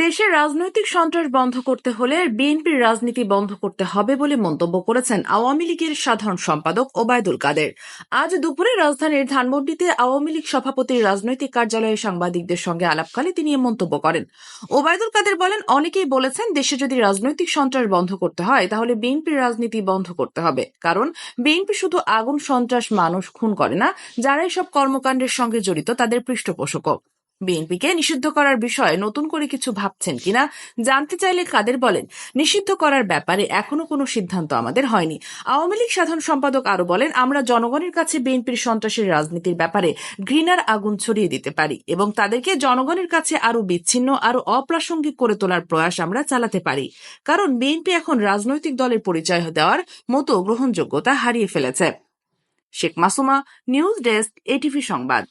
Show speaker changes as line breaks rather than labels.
দেশে রাজনৈতিক সন্ত্রাস বন্ধ করতে হলে বিএনপির রাজনীতি বন্ধ করতে হবে বলে মন্তব্য করেছেন আওয়ামী লীগের সাধারণ সম্পাদক ওবায়দুল কাদের। আজ দুপুরে রাজধানীর ধানমন্ডিতে আওয়ামী লীগ সভাপতির রাজনৈতিক কার্যালয়ে সাংবাদিকদের সঙ্গে আলাপকালে তিনি এ মন্তব্য করেন। ওবায়দুল কাদের বলেন, অনেকেই বলেছেন, দেশে যদি রাজনৈতিক সন্ত্রাস বন্ধ করতে হয়, তাহলে বিএনপির রাজনীতি বন্ধ করতে হবে। কারণ বিএনপি শুধু আগুন সন্ত্রাস মানুষ খুন করে না, যারা এসব কর্মকাণ্ডের সঙ্গে জড়িত তাদের পৃষ্ঠপোষকও। বিএনপিকে নিষিদ্ধ করার বিষয়ে নতুন করে কিছু ভাবছেন কিনা জানতে চাইলে কাদের বলেন। নিষিদ্ধ করার ব্যাপারে এখনও কোনো সিদ্ধান্ত আমাদের হয়নি। আওয়ামী লীগ সাধারণ সম্পাদক আরও বলেন, আমরা জনগণের কাছে বিএনপির সন্ত্রাসের রাজনীতির ব্যাপারে ঘৃণার আগুন ছড়িয়ে দিতে পারি এবং তাদেরকে জনগণের কাছে আরও বিচ্ছিন্ন আরও অপ্রাসঙ্গিক করে তোলার প্রয়াস আমরা চালাতে পারি। কারণ বিএনপি এখন রাজনৈতিক দলের পরিচয় দেওয়ার মতো গ্রহণযোগ্যতা হারিয়ে ফেলেছে। Sheikh Masuma, news desk, ATV সংবাদ।